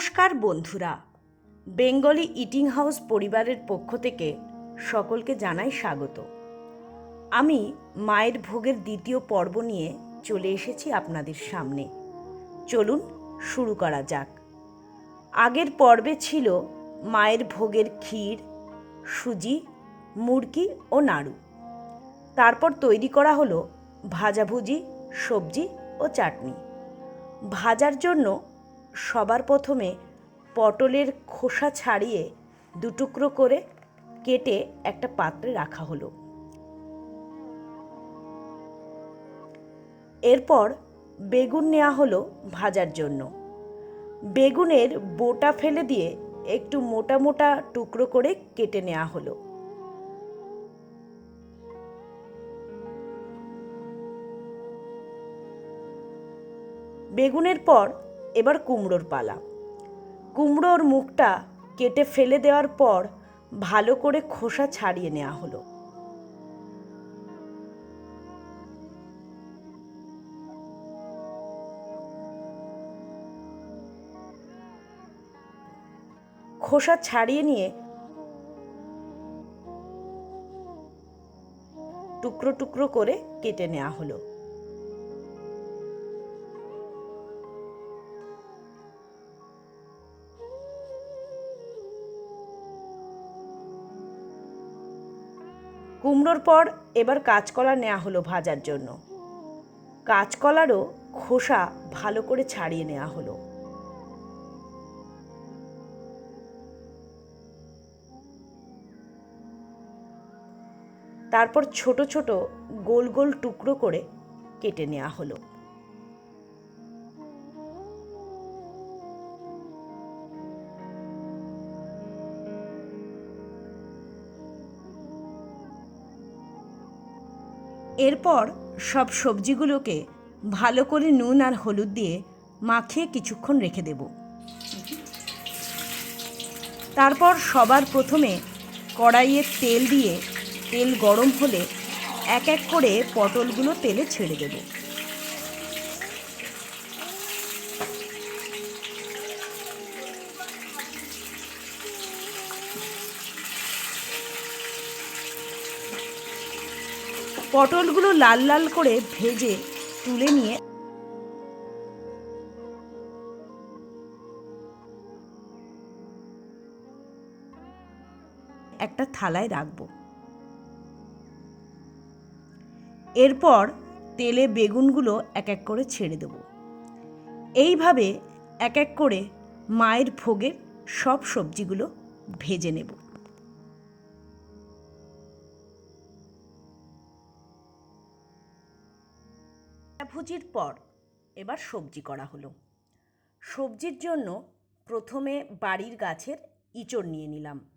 নমস্কার, বন্ধুরা। Bengali eating house পরিবারের পক্ষ থেকে সকলকে জানাই স্বাগত। আমি মায়ের ভোগের দ্বিতীয় পর্ব নিয়ে চলে এসেছি আপনাদের সামনে। চলুন শুরু করা যাক। আগের পর্বে ছিল মায়ের ভোগের ক্ষীর, সুজি মুরকি ও নাড়ু। তারপর তৈরি করা হলো ভাজাভুজি, সবজি ও চাটনি। ভাজার জন্য সবার প্রথমে পটলের খোসা ছাড়িয়ে দুটুকরো করে কেটে একটা পাত্রে রাখা হলো। এরপর বেগুন নেওয়া হলো ভাজার জন্য। বেগুনের বোটা ফেলে দিয়ে একটু মোটা মোটা টুকরো করে কেটে নেওয়া হলো। বেগুনের পর এবার কুমড়োর পালা। কুমড়োর মুখটা কেটে ফেলে দেওয়ার পর ভালো করে খোসা ছাড়িয়ে নেওয়া হলো। খোসা ছাড়িয়ে নিয়ে টুকরো টুকরো করে কেটে নেওয়া হলো। কুমড়োর পর এবার কাঁচকলা নেওয়া হলো ভাজার জন্য। কাঁচকলারও খোসা ভালো করে ছাড়িয়ে নেওয়া হলো। তারপর ছোট ছোট গোল গোল টুকরো করে কেটে নেওয়া হলো। এরপর সব সবজিগুলোকে ভালো করে নুন আর হলুদ দিয়ে মাখিয়ে কিছুক্ষণ রেখে দেব। তারপর সবার প্রথমে কড়াইয়ে তেল দিয়ে, তেল গরম হলে এক এক করে পটলগুলো তেলে ছেড়ে দেব। পটলগুলো লাল লাল করে ভেজে তুলে নিয়ে একটা থালায় রাখব। এরপর তেলে বেগুনগুলো এক এক করে ছেড়ে দেব। এইভাবে এক এক করে মায়ের ভোগের সব সবজিগুলো ভেজে নেব। ভুজির পর এবার সবজি করা হলো। সবজির জন্য প্রথমে বাড়ির গাছের ইঁচড় নিয়ে নিলাম।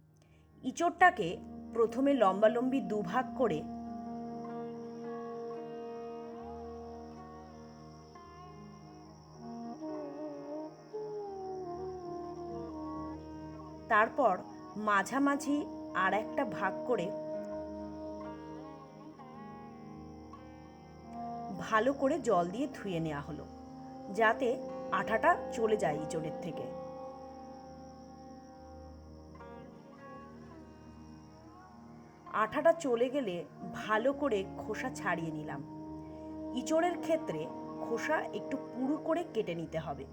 ইঁচড়টাকে প্রথমে লম্বালম্বি দুভাগ করে তারপর মাঝামাঝি আর একটা ভাগ করে ভালো করে জল দিয়ে ধুয়ে নেওয়া হলো, যাতে আঠাটা চলে যায় ইঁচড়ের থেকে। আঠাটা চলে গেলে ভালো করে খোসা ছাড়িয়ে নিলাম। ইঁচড়ের ক্ষেত্রে খোসা একটু পুরু করে কেটে নিতে হবে,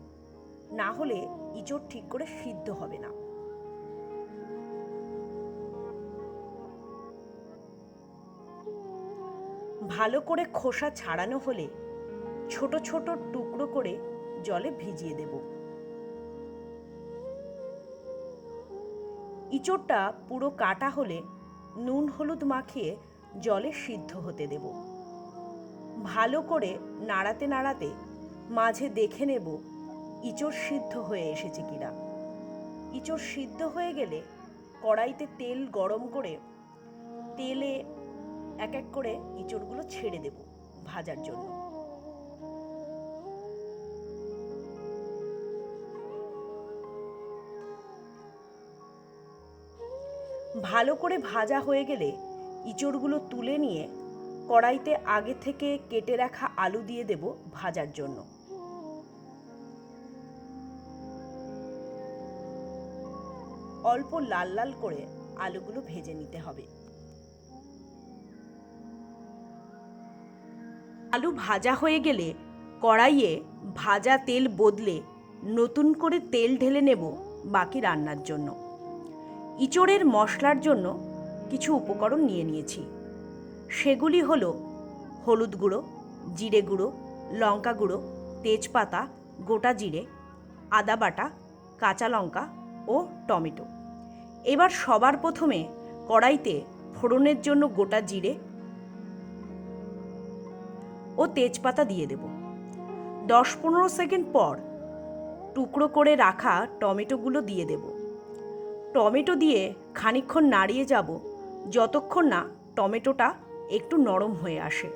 না হলে ইঁচড় ঠিক করে সিদ্ধ হবে না। ভালো করে খোসা ছাড়ানো হলে ছোট ছোট টুকরো করে জলে ভিজিয়ে দেব। ইঁচড়টা পুরো কাটা হলে নুন হলুদ মাখিয়ে জলে সিদ্ধ হতে দেব। ভালো করে নাড়াতে নাড়াতে মাঝে দেখে নেব ইঁচড় সিদ্ধ হয়ে এসেছে কিনা। ইঁচড় সিদ্ধ হয়ে গেলে কড়াইতে তেল গরম করে তেলে এক এক করে ইঁচড়গুলো ছেড়ে দেব ভাজার জন্য। ভালো করে ভাজা হয়ে গেলে ইঁচড়গুলো তুলে নিয়ে কড়াইতে আগে থেকে কেটে রাখা আলু দিয়ে দেব ভাজার জন্য। অল্প লাল লাল করে আলুগুলো ভেজে নিতে হবে। আলু ভাজা হয়ে গেলে কড়াইয়ে ভাজা তেল বদলে নতুন করে তেল ঢেলে নেব বাকি রান্নার জন্য। ইঁচড়ের মশলার জন্য কিছু উপকরণ নিয়ে নিয়েছি। সেগুলি হলো হলুদ গুঁড়ো, জিরে গুঁড়ো, লঙ্কা গুঁড়ো, তেজপাতা, গোটা জিরে, আদা বাটা, কাঁচা লঙ্কা ও টমেটো। এবার সবার প্রথমে কড়াইতে ফোড়নের জন্য গোটা জিরে ও তেজপাতা দিয়ে দেব। দশ পনেরো সেকেন্ড পর টুকরো করে রাখা টমেটোগুলো দিয়ে দেব। টমেটো দিয়ে খানিকক্ষণ নাড়িয়ে যাব যতক্ষণ না টমেটোটা একটু নরম হয়ে আসে।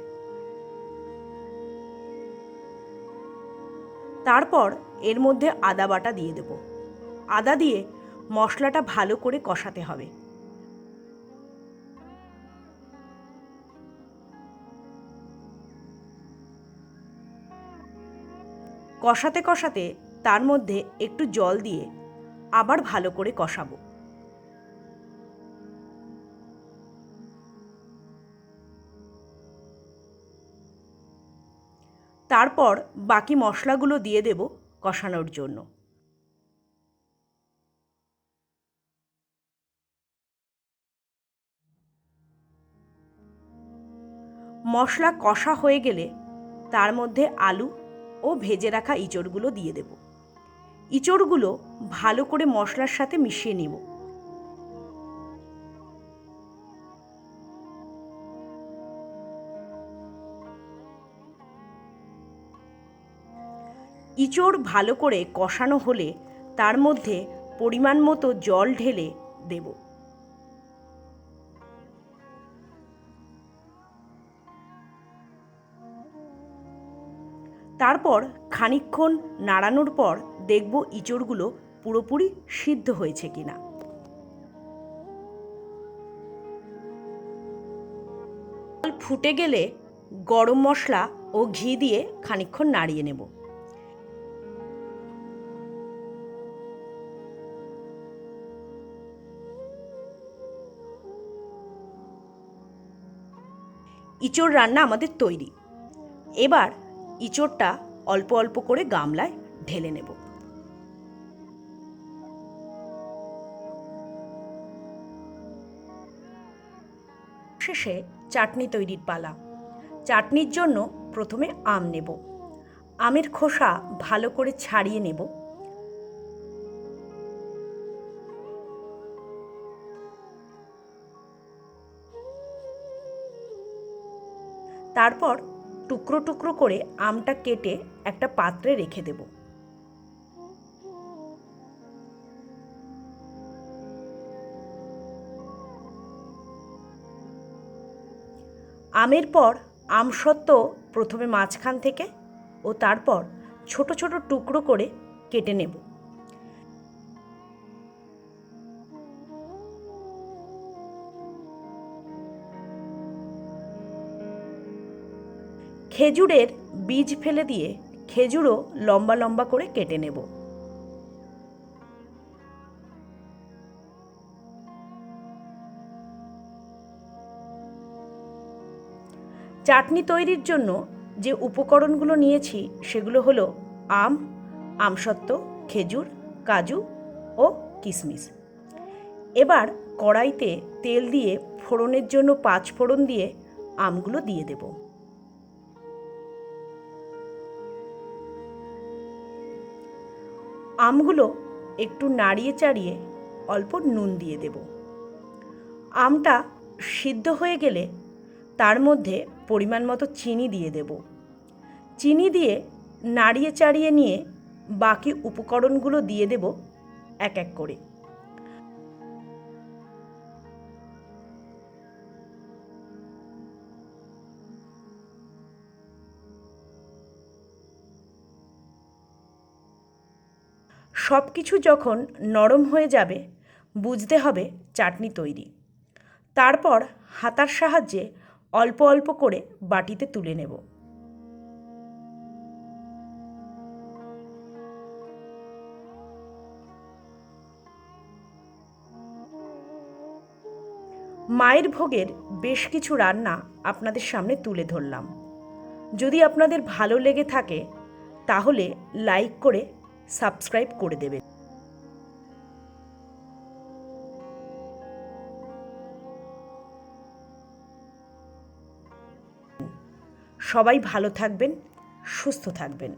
তারপর এর মধ্যে আদা বাটা দিয়ে দেব। আদা দিয়ে মশলাটা ভালো করে কষাতে হবে। কষাতে কষাতে তার মধ্যে একটু জল দিয়ে আবার ভালো করে কষাবো। তারপর বাকি মশলাগুলো দিয়ে দেব কষানোর জন্য। মশলা কষা হয়ে গেলে তার মধ্যে আলু ও ভেজে রাখা ইঁচড়গুলো দিয়ে দেব। ইঁচড়গুলো ভালো করে মশলার সাথে মিশিয়ে নিব। ইঁচড় ভালো করে কষানো হলে তার মধ্যে পরিমাণ মতো জল ঢেলে দেব। তারপর খানিকক্ষণ নাড়ানোর পর দেখব ইঁচড়গুলো পুরোপুরি সিদ্ধ হয়েছে কিনা। ফুটে গেলে গরম মশলা ও ঘি দিয়ে খানিকক্ষণ নাড়িয়ে নেব। ইঁচড় রান্না আমাদের তৈরি। এবার ইঁচড়টা অল্প অল্প করে গামলায় ঢেলে নেব। শেষে চাটনি তৈরির পালা। চাটনির জন্য প্রথমে আম নেব। আমের খোসা ভালো করে ছাড়িয়ে নেব। তারপর টুকরো টুকরো করে আমটা কেটে একটা পাত্রে রেখে দেব। আমের পর আমসত্ত্ব প্রথমে মাঝখান থেকে ও তারপর ছোট ছোট টুকরো করে কেটে নেব। খেজুরের বীজ ফেলে দিয়ে খেজুরও লম্বা লম্বা করে কেটে নেব। চাটনি তৈরির জন্য যে উপকরণগুলো নিয়েছি সেগুলো হলো আম, আমসত্ত্ব, খেজুর, কাজু ও কিশমিশ। এবার কড়াইতে তেল দিয়ে ফোড়নের জন্য পাঁচ ফোড়ন দিয়ে আমগুলো দিয়ে দেবো। আমগুলো একটু নাড়িয়ে চাড়িয়ে অল্প নুন দিয়ে দেব। আমটা সিদ্ধ হয়ে গেলে তার মধ্যে পরিমাণ মতো চিনি দিয়ে দেব। চিনি দিয়ে নাড়িয়ে চাড়িয়ে নিয়ে বাকি উপকরণগুলো দিয়ে দেব এক এক করে। সব কিছু যখন নরম হয়ে যাবে, বুঝতে হবে চাটনি তৈরি। তারপর হাতার সাহায্যে অল্প অল্প করে বাটিতে তুলে নেব। মায়ের ভোগের বেশ কিছু রান্না আপনাদের সামনে তুলে ধরলাম। যদি আপনাদের ভালো লেগে থাকে, তাহলে লাইক করে সাবস্ক্রাইব করে দেবেন। সবাই ভালো থাকবেন সুস্থ থাকবেন।